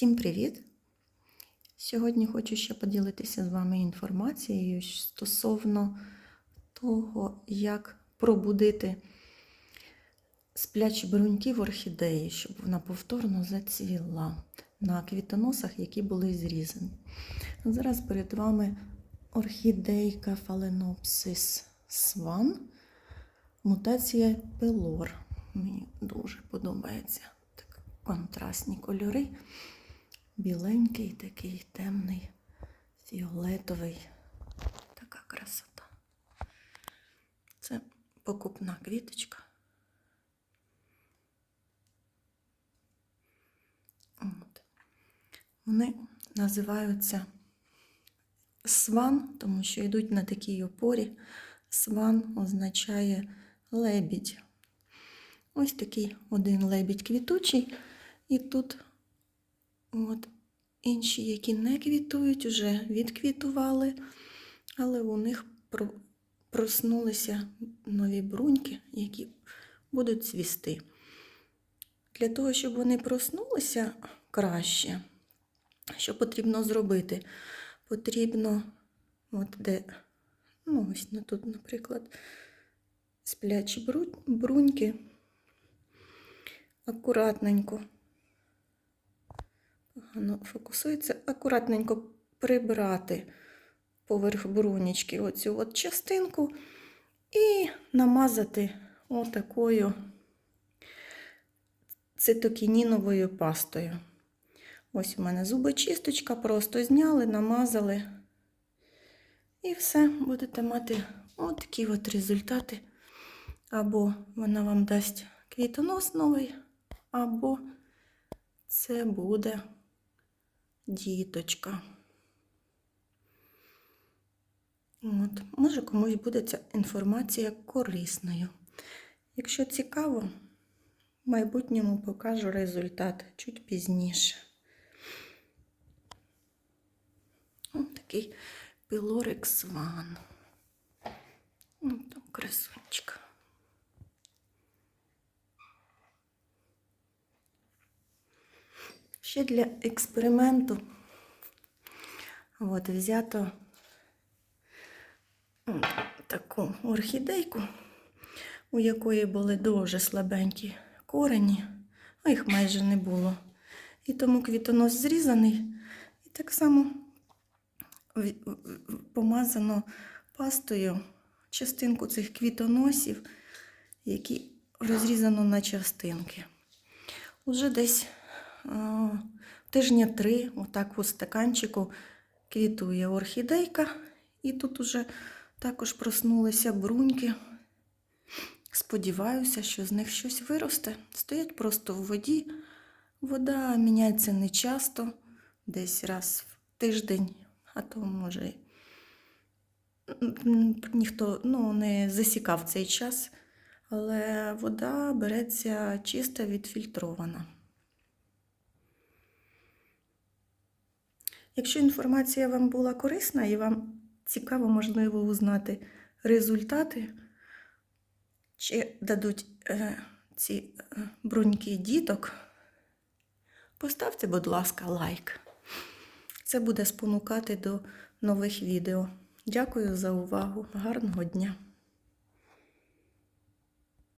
Всім привіт! Сьогодні хочу ще поділитися з вами інформацією стосовно того, як пробудити сплячі бруньки в орхідеї, щоб вона повторно зацвіла на квітоносах, які були зрізані. Зараз перед вами орхідейка Phalaenopsis swan, мутація пелор. Мені дуже подобається контрастні кольори. Біленький, такий темний, фіолетовий. Така красота. Це покупна квіточка. От. Вони називаються сван, тому що йдуть на такій опорі. Сван означає лебідь. Ось такий один лебідь квітучий, і тут от інші, які не квітують, вже відквітували, але у них про- проснулися нові бруньки, які будуть цвісти. Для того, щоб вони проснулися краще, що потрібно зробити? Потрібно, от де, ну ось на тут, наприклад, сплячі бруньки, акуратненько, погано фокусується, акуратненько прибрати поверх брунічки оцю от частинку і намазати отакою цитокініновою пастою. Ось у мене зубочисточка, просто зняли, намазали. І все, будете мати отакі от результати. Або вона вам дасть квітонос новий, або це буде діточка. От. Може комусь буде ця інформація корисною. Якщо цікаво, в майбутньому покажу результат чуть пізніше. Ось такий пілорик сван. Ось там красунчик. Ще для експерименту от, взято таку орхідейку, у якої були дуже слабенькі корені, а їх майже не було. І тому квітонос зрізаний, і так само помазано пастою частинку цих квітоносів, які розрізано на частинки. Уже десь тижня три, отак у стаканчику квітує орхідейка, і тут уже також проснулися бруньки. Сподіваюся, що з них щось виросте. Стоять просто в воді. Вода міняється не часто, десь раз в тиждень, а то може ніхто ну, не засікав цей час, але вода береться чиста відфільтрована. Якщо інформація вам була корисна і вам цікаво, можливо, узнати результати, чи дадуть е, ці е, бруньки діток, поставте, будь ласка, лайк. Це буде спонукати до нових відео. Дякую за увагу. Гарного дня!